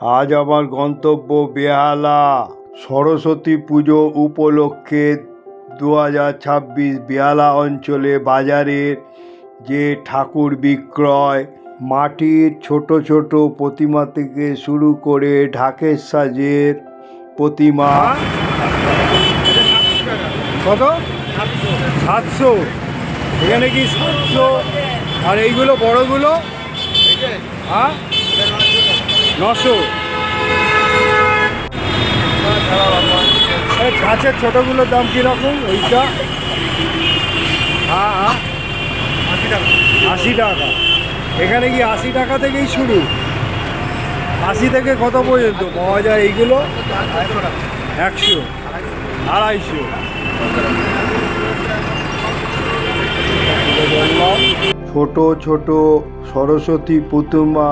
আজ আমার গন্তব্য বেহালা। সরস্বতী পুজো উপলক্ষে দু হাজার ছাব্বিশ বেহালা অঞ্চলে বাজারের যে ঠাকুর বিক্রয়, মাটির ছোট ছোট প্রতিমা থেকে শুরু করে ঢাকের সাজের প্রতিমা। কত? সাতশো। এখানে কি সাতশো? আর এইগুলো বড়গুলো? হ্যাঁ? নশো। গাছের ছোটোগুলোর দাম কীরকম? ওইটা? হ্যাঁ হ্যাঁ। আশি টাকা। এখানে কি আশি টাকা থেকেই শুরু? আশি থেকে কত পর্যন্ত? পাওয়া যায় এইগুলো? একশো। আড়াইশো। ছোট ছোট সরস্বতী প্রতিমা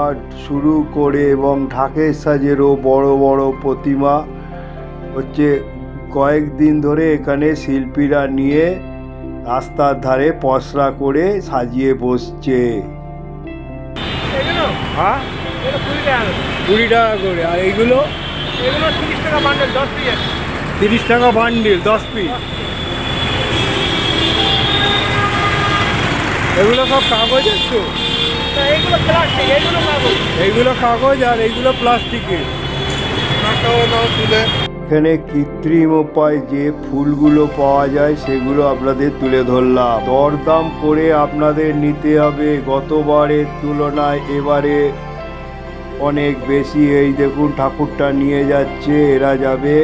শুরু করে এবং ঢাকের সাজেরও বড় বড় প্রতিমা হচ্ছে কয়েকদিন ধরে এখানে শিল্পীরা নিয়ে রাস্তার ধারে পসরা করে সাজিয়ে বসছে। হ্যাঁ? কুড়ি টাকা করে। আর এইগুলো? এগুলো তিরিশ টাকা বান্ডেল দশ পিস তিরিশ টাকা বান্ডিল দশ পিস এগুলো সব কাগজের তা এইগুলো কাগজ। কাগজ আর এইগুলো প্লাস্টিকের এখানে কৃত্রিম উপায় যে ফুলগুলো পাওয়া যায় সেগুলো আপনাদের তুলে ধরলাম। দরদাম করে আপনাদের নিতে হবে। গতবারের তুলনায় এবারে অনেক বেশি। এই দেখুন ঠাকুরটা নিয়ে যাচ্ছে। এরা যাবে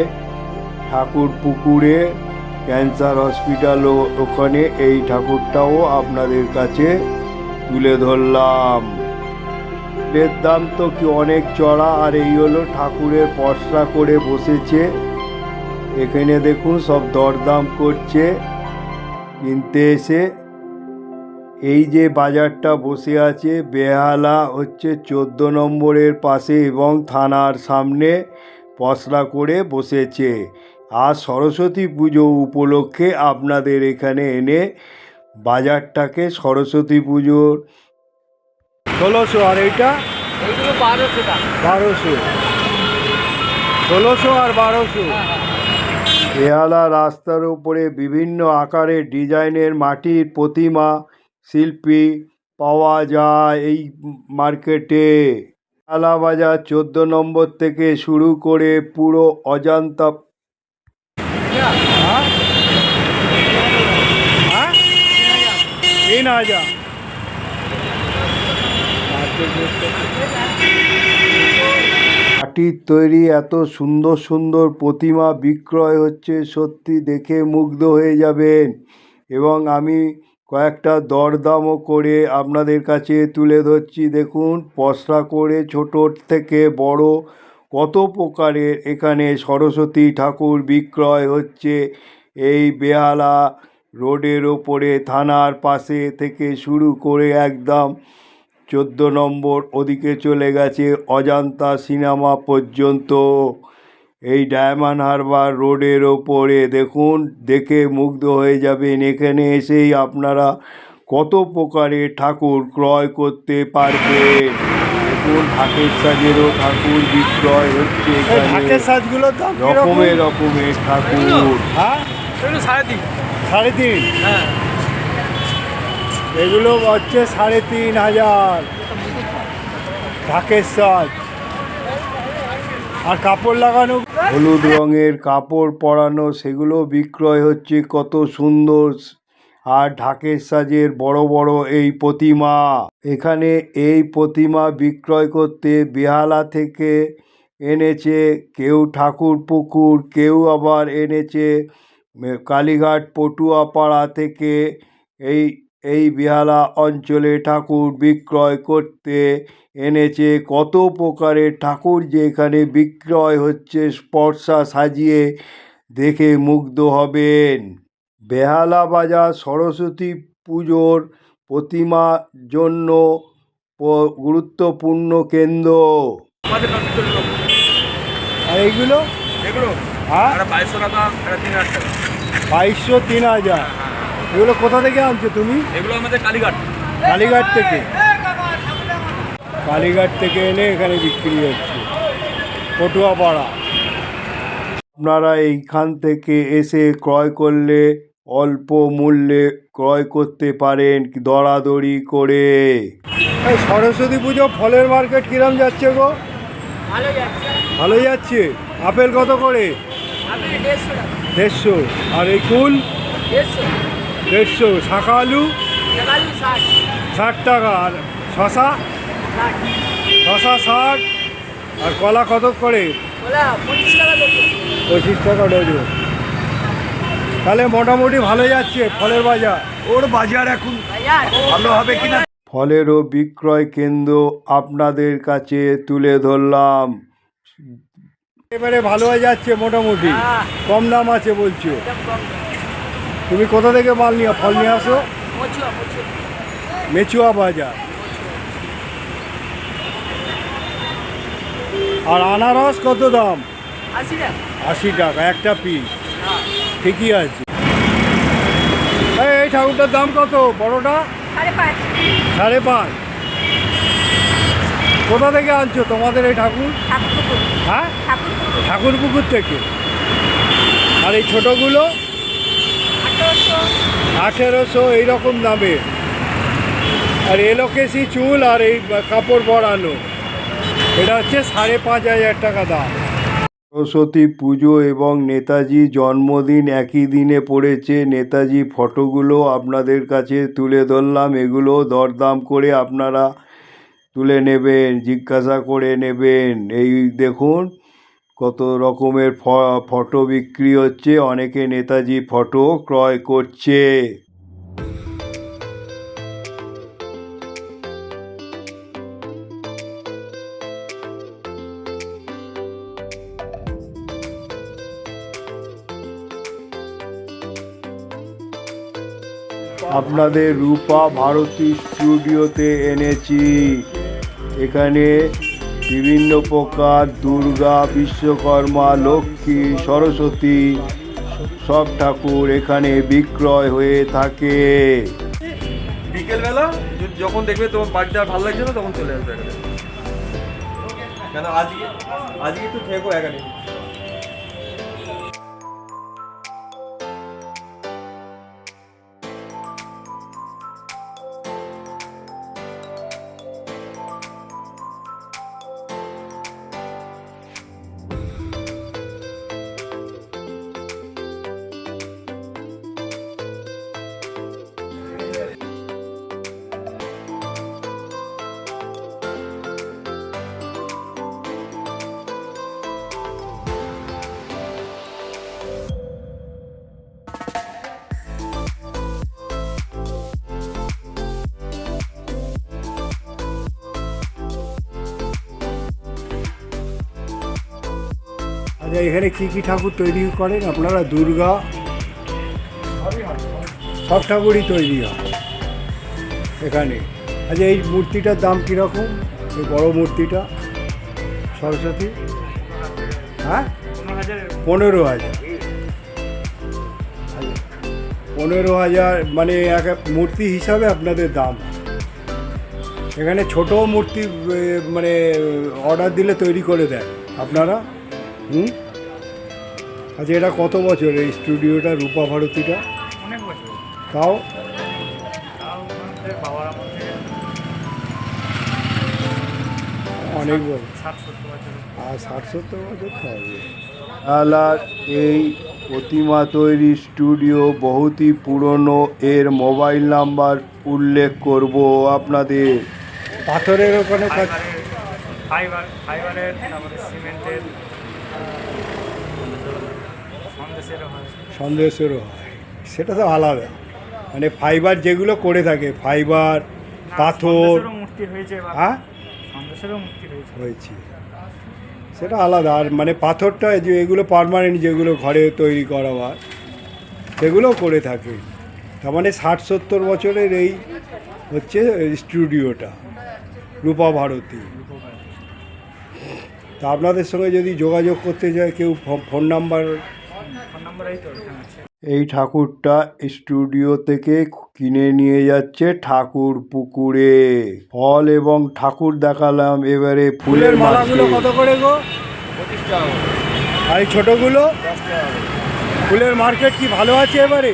ঠাকুর পুকুরে ক্যান্সার হসপিটাল ওখানে। এই ঠাকুরটাও আপনাদের কাছে তুলে ধরলাম। এর দাম তো কি অনেক চড়া, আর এই হলো ঠাকুরের পসরা করে বসেছে। এখানে দেখুন সব দরদাম করছে, কিনতে এসে। এই যে বাজারটা বসে আছে, বেহালা হচ্ছে চোদ্দ নম্বরের পাশে এবং থানার সামনে পসরা করে বসেছে। আর সরস্বতী পুজো উপলক্ষে আপনাদের এখানে এনে বাজারটাকে সরস্বতী পুজোর। ষোলোশো আর এইটা? বারোশো বারোশো। ষোলোশো আর বারোশো। বেহালা রাস্তার উপরে বিভিন্ন আকারের ডিজাইনের মাটির প্রতিমা শিল্পী পাওয়া যায় এই মার্কেটে। বেহালা বাজার চোদ্দ নম্বর থেকে শুরু করে পুরো অজান্তা হ্যাঁ হ্যাঁ তিন হাজার মাটির তৈরি, এত সুন্দর সুন্দর প্রতিমা বিক্রয় হচ্ছে, সত্যি দেখে মুগ্ধ হয়ে যাবেন। এবং আমি কয়েকটা দরদামও করে আপনাদের কাছে তুলে ধরছি। দেখুন, পসরা করে ছোটোর থেকে বড় কত প্রকারের এখানে সরস্বতী ঠাকুর বিক্রয় হচ্ছে। এই বেহালা রোডের ওপরে থানার পাশে থেকে শুরু করে একদম চোদ্দ নম্বর ওদিকে চলে গেছে অজান্তা সিনেমা পর্যন্ত। এই ডায়মন্ড হারবার রোডের ওপরে দেখুন দেখে মুগ্ধ হয়ে যাবেন। এখানে এসেই আপনারা কত প্রকারের ঠাকুর ক্রয় করতে পারবেন দেখুন সাজেরও ঠাকুর বিক্রয় হচ্ছে রকমের রকমের ঠাকুর। হ্যাঁ? সাড়ে তিন। সাড়ে তিন। হ্যাঁ। এগুলো হচ্ছে সাড়ে তিন হাজার। ঢাকের সাজ আর কাপড় লাগানো? হলুদ রঙের কাপড় পরানো সেগুলো বিক্রয় হচ্ছে কত সুন্দর। আর ঢাকের সাজের বড় বড় এই প্রতিমা। এখানে এই প্রতিমা বিক্রয় করতে বেহালা থেকে এনেছে কেউ ঠাকুর পুকুর কেউ আবার এনেছে। কালীঘাট পটুয়াপাড়া থেকে এই এই বেহালা অঞ্চলে ঠাকুর বিক্রয় করতে এনেছে। কত প্রকারের ঠাকুর যে এখানে বিক্রয় হচ্ছে স্পর্শা সাজিয়ে দেখে মুগ্ধ হবেন। বেহালা বাজার সরস্বতী পুজোর প্রতিমা জন্য গুরুত্বপূর্ণ কেন্দ্র। আর এইগুলো? এগুলো? হ্যাঁ? বাইশশো টাকা একটা তিন হাজার টাকা। বাইশশো তিন হাজার। এগুলো কোথা থেকে আনছো তুমি? এগুলো আমাদের কালীঘাট। কালীঘাট থেকে? কালীঘাট থেকে এনে এখানে বিক্রি হচ্ছে। পটুয়াপাড়া। আপনারা এইখান থেকে এসে ক্রয় করলে অল্প মূল্যে ক্রয় করতে পারেন দরাদরি করে। সরস্বতী পুজো ফলের মার্কেট কিরম যাচ্ছে গো? ভালো যাচ্ছে। আপেল কত করে? আপনি দেড়শো টাকা। দেড়শো। আর এই কুল? দেড়শো। শাখা আলু? ষাট। টাকা। আর শশা? শশা ষাট। আর কলা কত করে? পঁচিশ টাকা ডজন তাহলে মোটামুটি ভালো যাচ্ছে ফলের বাজার। ওর বাজার এখন ভালো হবে কিনা? ফলেরও বিক্রয় কেন্দ্র আপনাদের কাছে তুলে ধরলাম। এবারে ভালো হয়ে যাচ্ছে মোটামুটি। হ্যাঁ। কম দাম আছে বলছো। তুমি কোথা থেকে মাল নিয়ে ফল নিয়ে আসো? মেচুয়া বাজার। আর আনারস কত দাম? আশি টাকা। একটা পিস হ্যাঁ। ঠিকই আছে। এই, এই ঠাকুরটার দাম কত বড়টা? সাড়ে পাঁচ। সাড়ে পাঁচ। কোথা থেকে আনছো? তোমাদের এই ঠাকুর? হ্যাঁ? ঠাকুর পুকুর থেকে? আর এই ছোটোগুলো? আঠেরোশো, এইরকম দামে। আর এলোকেসি চুল আর এই কাপড় পরানো এটা হচ্ছে সাড়ে পাঁচ হাজার টাকা দাম। সরস্বতী পুজো এবং নেতাজি জন্মদিন একই দিনে পড়েছে। নেতাজি ফটোগুলো আপনাদের কাছে তুলে ধরলাম। এগুলো দরদাম করে আপনারা তুলে নেবেন, জিজ্ঞাসা করে নেবেন। এই দেখুন কত রকমের ফটো বিক্রি হচ্ছে। অনেকে নেতাজি ফটো ক্রয় করছে। আপনাদের রূপা ভারতী স্টুডিওতে এনেছি। এখানে বিভিন্ন প্রকার দুর্গা, বিশ্বকর্মা, লক্ষ্মী, সরস্বতী সব ঠাকুর এখানে বিক্রয় হয়ে থাকে। বিকেলবেলা যখন দেখবে তোমার ভালো লাগছে না, তখন চলে আসবে এখানে। কেন, আজকে আজকে একটু থেকো এখানে আচ্ছা এখানে কী কী ঠাকুর তৈরি করেন আপনারা? দুর্গা সব ঠাকুরই তৈরি হয় এখানে। আচ্ছা এই মূর্তিটার দাম কীরকম? এই বড় মূর্তিটা সরস্বতী? হ্যাঁ? পনেরো হাজার। আচ্ছা, পনেরো হাজার মানে এক মূর্তি হিসাবে আপনাদের দাম। এখানে ছোট মূর্তি মানে অর্ডার দিলে তৈরি করে দেন। আপনারা? হুম? আচ্ছা এটা কত বছর এই স্টুডিওটা রূপা ভারতীটা? অনেক বছর। তাও? আমাদের অনেক বছর। ষাট সত্তর বছর। আর ষাট সত্তর বছর তো আলার এই প্রতিমা তৈরি স্টুডিও বহুতই পুরনো এর মোবাইল নাম্বার উল্লেখ করব আপনাদের। পাথরের ওখানে ফাইবারের ফাইবার ফাইবারের তারপরে সিমেন্টের। হয় সন্দেশেরও হয়। সেটা তো আলাদা। মানে ফাইবার যেগুলো করে থাকে ফাইবার পাথর। হয়েছে হ্যাঁ? হয়েছে। সেটা আলাদা। আর মানে পাথরটা যে এগুলো পারমানেন্ট যেগুলো ঘরে তৈরি করা হয় সেগুলো করে থাকে। তার মানে ষাট সত্তর বছরের এই হচ্ছে স্টুডিওটা রূপা ভারতী। তা আপনাদের সঙ্গে যদি যোগাযোগ করতে চায় কেউ ফোন নাম্বার এই ঠাকুরটা স্টুডিও থেকে কিনে নিয়ে যাচ্ছে ঠাকুর পুকুরে। ফল এবং ঠাকুর দেখালাম এবারে ফুলের মালাগুলো কত করে গো? আর এই ছোটোগুলো? ফুলের মার্কেট কি ভালো আছে এবারে?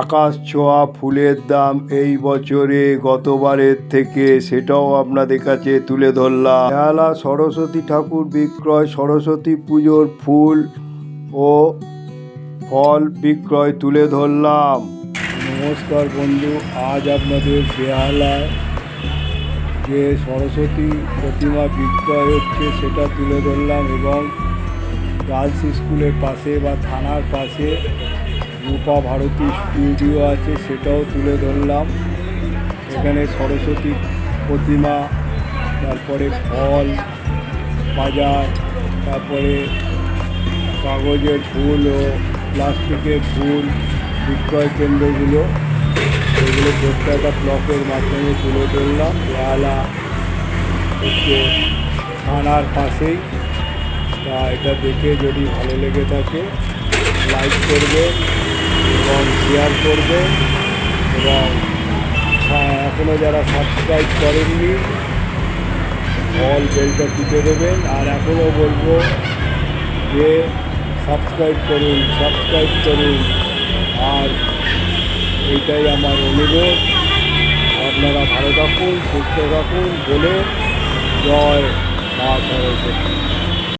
আকাশ ছোঁয়া ফুলের দাম এই বছরে গতবারের থেকে সেটাও আপনাদের কাছে তুলে ধরলাম। বেহালা সরস্বতী ঠাকুর বিক্রয় সরস্বতী পুজোর ফুল ও ফল বিক্রয় তুলে ধরলাম। নমস্কার বন্ধু, আজ আপনাদের বেহালায় যে সরস্বতী প্রতিমা বিক্রয় হচ্ছে, সেটা তুলে ধরলাম এবং গার্লস স্কুলের পাশে বা থানার পাশে রূপা ভারতী স্টুডিও আছে, সেটাও তুলে ধরলাম। এখানে সরস্বতী প্রতিমা, তারপরে ফল, বাজার, তারপরে কাগজের ফুল ও প্লাস্টিকের ফুল, বিক্রয় কেন্দ্রগুলো। এগুলো প্রত্যেকটা ব্লকের মাধ্যমে তুলে ধরলাম। বেহালা হচ্ছে থানার পাশেই। তা এটা দেখে যদি ভালো লেগে থাকে, লাইক করবে এবং শেয়ার করবে এবং এখনও যারা সাবস্ক্রাইব করেননি, অল বেলটা টিপে দেবেন। আর এখনও বলব যে সাবস্ক্রাইব করুন সাবস্ক্রাইব করুন। আর এইটাই আমার অনুরোধ। আপনারা ভালো থাকুন, সুস্থ থাকুন বলে জয় মা সরস্বতী।